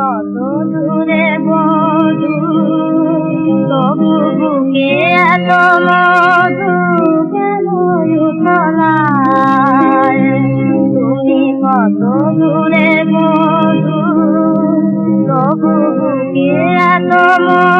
কত দূরে বধু, তবু বুকে এত মধু কেন তুমি কত দূরে বধু, তবু বুকে এত মধু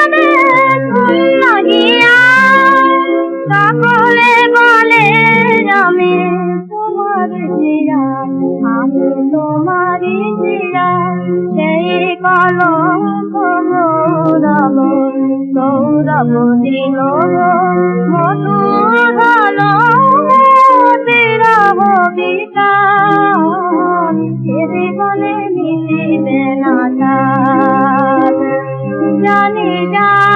বলে আমি তোমার চিরা আমি তোমার চিরা সেই কলঙ্ক সৌরভ সৌরভ দিল জানি যা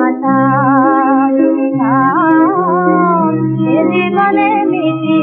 মাতা মনে মিটি